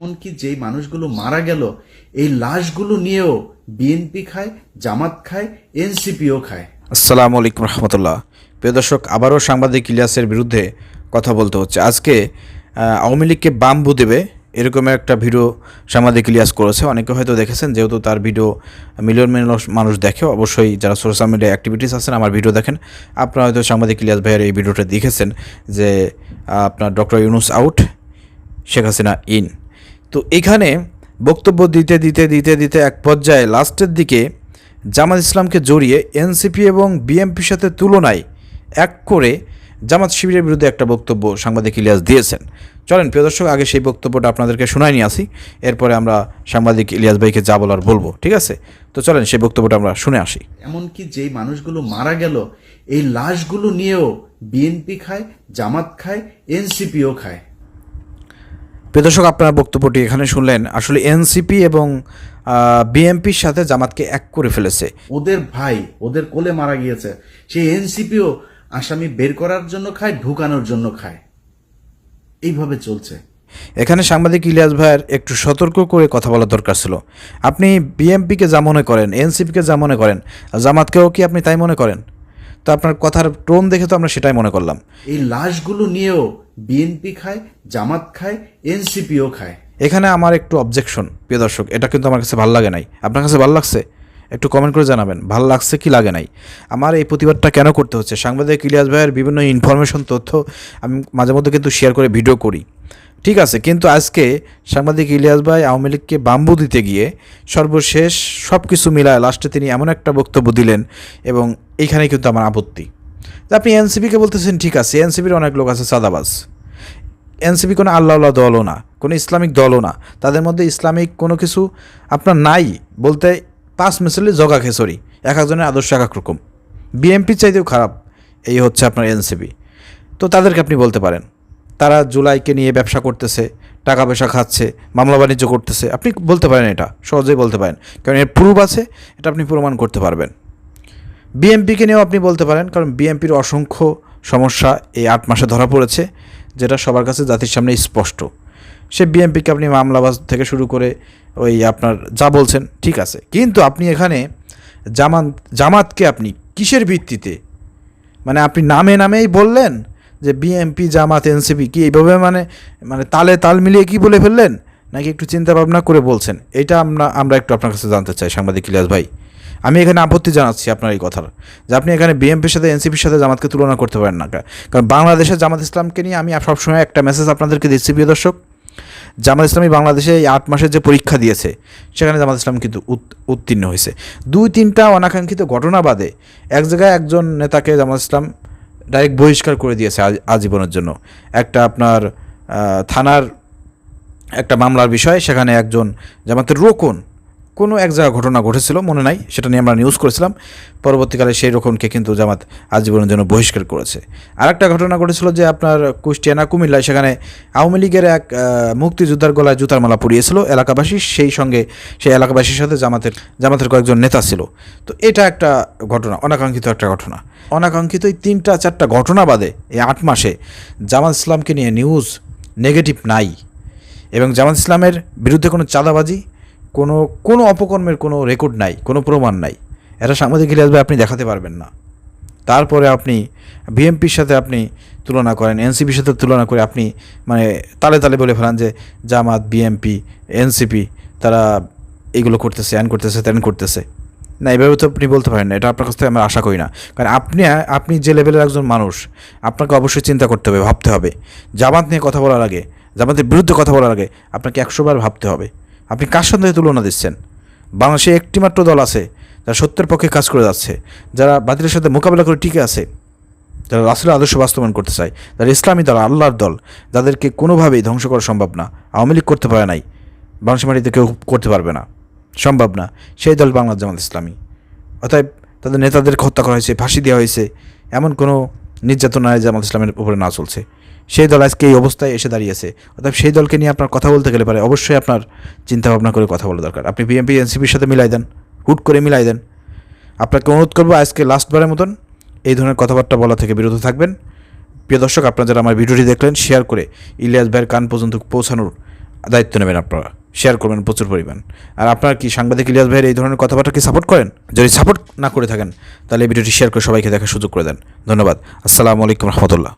এমনকি যেই মানুষগুলো মারা গেল, এই লাশগুলো নিয়েও বিএনপি খায়, জামাত খায় এনসিপিও খায়। আসসালামু আলাইকুম রহমতুল্লাহ। প্রিয় দর্শক, আবারও সাংবাদিক ইলিয়াসের বিরুদ্ধে কথা বলতে হচ্ছে। আজকে আওয়ামী লীগকে বাম্বু দেবে, এরকম একটা ভিডিও সাংবাদিক ইলিয়াস করেছে। অনেকে হয়তো দেখেছেন, যেহেতু তার ভিডিও মিলিয়ন মিলিয়ন মানুষ দেখে, অবশ্যই যারা সোশ্যাল মিডিয়া অ্যাক্টিভিটিস আছেন, আমার ভিডিও দেখেন। আপনারা হয়তো সাংবাদিক ইলিয়াস ভাইয়ের এই ভিডিওটা দেখেছেন যে আপনার doctor Yunus out Sheikh Hasina in তো এখানে বক্তব্য দিতে দিতে দিতে দিতে এক পর্যায়ে লাস্টের দিকে জামাত ইসলামকে জড়িয়ে এনসিপি এবং বিএমপির সাথে তুলনায় এক করে জামাত শিবিরের বিরুদ্ধে একটা বক্তব্য সাংবাদিক ইলিয়াস দিয়েছেন। চলেন, প্রিয় দর্শক, আগে সেই বক্তব্যটা আপনাদেরকে শোনাই নিয়ে আসি। এরপরে আমরা সাংবাদিক ইলিয়াস ভাইকে যা বলার বলব, ঠিক আছে? তো চলেন, সেই বক্তব্যটা আমরা শুনে আসি। এমনকি যেই মানুষগুলো মারা গেল, এই লাশগুলো নিয়েও বিএনপি খায়, জামাত খায়, এনসিপিও খায়। প্রিয় দর্শক আপনার বক্তব্যটি এখানে শুনলেন। আসলে এনসিপি এবং বিএমপির সাথে জামাতকে এক করে ফেলেছে। ওদের ভাই ওদের কোলে মারা গিয়েছে। সেই এনসিপিও আসামি বের করার জন্য খায় ঢুকানোর জন্য খায়। এইভাবে চলছে। এখানে সাংবাদিক ইলিয়াস ভাইয়ের একটু সতর্ক করে কথা বলা দরকার ছিল। আপনি বিএমপিকে যা মনে করেন এনসিপিকে যা মনে করেন জামাতকেও কি আপনি তাই মনে করেন? তো আপনার কথার টোন দেখে তো আমরা সেটাই মনে করলাম। এই লাশগুলো নিয়েও বিএনপি খায় জামাত খায় এনসিপিও খায়। এখানে আমার একটু অবজেকশন প্রিয় দর্শক এটা কিন্তু আমার কাছে ভালো লাগে নাই। আপনার কাছে ভালো লাগছে? একটু কমেন্ট করে জানাবেন ভালো লাগছে কি লাগে নাই? আমার এই প্রতিবাদটা কেন করতে হচ্ছে? সাংবাদিক ইলিয়াস ভাইয়ের বিভিন্ন ইনফরমেশন তথ্য আমি মাঝে মধ্যে কিন্তু শেয়ার করে ভিডিও করি। ঠিক আছে, কিন্তু আজকে সাংবাদিক ইলিয়াস ভাই আওয়ামী লীগকে বাম্বু দিতে গিয়ে সর্বশেষ সব কিছু মিলায় লাস্টে তিনি এমন একটা বক্তব্য দিলেন এবং এইখানে কিন্তু আমার আপত্তি। আপনি এনসিপিকে বলতেছেন, ঠিক আছে, এনসিপির অনেক লোক আছে সাদাবাজ এনসিপি কোনো আল্লাহ দলও না, কোনো ইসলামিক দলও না, তাদের মধ্যে ইসলামিক কোনো কিছু আপনার নাই বলতে পাঁচ মিসলি জগা খেসরি, এক একজনের আদর্শ এক এক রকম। বিএমপি চাইতেও খারাপ এই হচ্ছে আপনার এনসিপি। তো তাদেরকে আপনি বলতে পারেন। তারা জুলাইকে নিয়ে ব্যবসা করতেছে টাকা পয়সা খাচ্ছে, মামলা বাণিজ্য করতেছে। আপনি বলতে পারেন এটা, সহজেই বলতে পারেন। কারণ এর প্রুফ আছে, এটা আপনি প্রমাণ করতে পারবেন। বিএমপিকে নিয়েও আপনি বলতে পারেন, কারণ বিএমপির অসংখ্য সমস্যা এই আট মাসে ধরা পড়েছে, যেটা সবার কাছে জাতির সামনে স্পষ্ট। সে বিএমপিকে আপনি মামলাবাজ থেকে শুরু করে ওই আপনার যা বলছেন, ঠিক আছে। কিন্তু আপনি এখানে জামাত জামাতকে আপনি কিসের ভিত্তিতে? মানে আপনি নামে নামেই বললেন যে বিএমপি জামাত এনসিপি কি এইভাবে মানে মানে তালে তাল মিলিয়ে কি বলে ফেললেন? নাকি একটু চিন্তা ভাবনা করে বলছেন? এটা আমরা আমরা একটু আপনার কাছে জানতে চাই, সাংবাদিক ইলিয়াস ভাই। আমি এখানে আপত্তি জানাচ্ছি আপনার এই কথার, যে আপনি এখানে বিএমপির সাথে এনসিপির সাথে জামাতকে তুলনা করতে পারেন না কারণ বাংলাদেশের জামাত ইসলামকে নিয়ে আমি সবসময় একটা মেসেজ আপনাদেরকে দিচ্ছি, প্রিয় দর্শক। জামাত ইসলামী বাংলাদেশে এই আট মাসের যে পরীক্ষা দিয়েছে, সেখানে জামাত ইসলাম কিন্তু উত- উত্তীর্ণ হয়েছে। দুই তিনটা অনাকাঙ্ক্ষিত ঘটনা বাদে, এক জায়গায় একজন নেতাকে জামাত ইসলাম ডাইরেক্ট বহিষ্কার করে দিয়েছে আজীবনের জন্য। একটা আপনার থানার একটা মামলার বিষয়, সেখানে একজন জামাতের রোকন কোনো এক জায়গায় ঘটনা ঘটেছিল, মনে নাই, সেটা নিয়ে আমরা নিউজ করেছিলাম। পরবর্তীকালে সেই রকমকে কিন্তু জামাত আজীবনের জন্য বহিষ্কার করেছে। আর একটা ঘটনা ঘটেছিল যে আপনার কুষ্টিয়ানা, কুমিল্লায় সেখানে আওয়ামী লীগের এক মুক্তিযোদ্ধার গলায় জুতার মালা পরিয়েছিল এলাকাবাসী, সেই সঙ্গে সেই এলাকাবাসীর সাথে জামাতের জামাতের কয়েকজন নেতা ছিল। তো এটা একটা ঘটনা, অনাকাঙ্ক্ষিত একটা ঘটনা। অনাকাঙ্ক্ষিত এই তিনটা, চারটা ঘটনা বাদে এই আট মাসে জামাত ইসলামকে নিয়ে নিউজ নেগেটিভ নাই। এবং জামাত ইসলামের বিরুদ্ধে কোনো চাঁদাবাজি কোনো কোনো অপকর্মের কোনো রেকর্ড নাই, কোনো প্রমাণ নাই। এটা সাংবাদিক ইলিয়াস ভাই আপনি দেখাতে পারবেন না। তারপরে আপনি বিএমপির সাথে আপনি তুলনা করেন, এনসিপির সাথে তুলনা করে আপনি মানে তালে তালে বলে ফেলান যে জামাত, বিএমপি, এনসিপি তারা এগুলো করতেছে অ্যান করতেছে ত্যান করতেছে। না, এভাবে তো আপনি বলতে পারেন না, এটা আপনার কাছ থেকে আমরা আশা করি না। কারণ আপনি আপনি যে লেভেলের একজন মানুষ, আপনাকে অবশ্যই চিন্তা করতে হবে, ভাবতে হবে। জামাত নিয়ে কথা বলার আগে, জামাতের বিরুদ্ধে কথা বলার আগে আপনাকে একশোবার ভাবতে হবে। আপনি কার সঙ্গে তুলনা দিচ্ছেন? বাংলাদেশে একটিমাত্র দল আছে যারা সত্যের পক্ষে কাজ করে যাচ্ছে, যারা বাতিলের সাথে মোকাবিলা করে টিকে আছে, যারা রাসুলের আদর্শ বাস্তবায়ন করতে চায়, যারা ইসলামী দল, আল্লাহর দল, যাদেরকে কোনোভাবেই ধ্বংস করা সম্ভব না, আওয়ামী লীগ করতে পারে নাই বাংলাদেশের মাটিতে কেউ করতে পারবে না, সম্ভব না, সেই দল বাংলাদেশ জামাত ইসলামী। অতএব তাদের নেতাদেরকে হত্যা করা হয়েছে, ফাঁসি দেওয়া হয়েছে, এমন কোনো নির্যাতন নির্যাতনায় জামাত ইসলামের উপরে না চলছে। সেই দল আজকে এই অবস্থায় এসে দাঁড়িয়েছে অর্থাৎ সেই দলকে নিয়ে আপনার কথা বলতে গেলে পারে। অবশ্যই আপনার চিন্তা ভাবনা করে কথা বলা দরকার। আপনি বিএনপি, এনসিপির সাথে মিলাই দেন। হুট করে মিলাই দেন। আপনাকে অনুরোধ করব আজকে লাস্টবারের মতন এই ধরনের কথাবার্তা বলা থেকে বিরত থাকবেন। প্রিয় দর্শক, আপনারা যারা আমার ভিডিওটি দেখলেন শেয়ার করে ইলিয়াস ভাইয়ের কান পর্যন্ত পৌঁছানোর দায়িত্ব নেবেন আপনারা। শেয়ার করবেন প্রচুর পরিমাণ। আর আপনারা কি সাংবাদিক ইলিয়াস ভাইয়ের এই ধরনের কথাবার্তা কি সাপোর্ট করেন? যদি সাপোর্ট না করে থাকেন, তাহলে এই ভিডিওটি শেয়ার করে সবাইকে দেখার সুযোগ করে দেন। ধন্যবাদ। আসসালামু আলাইকুম রহমতুল্লাহ।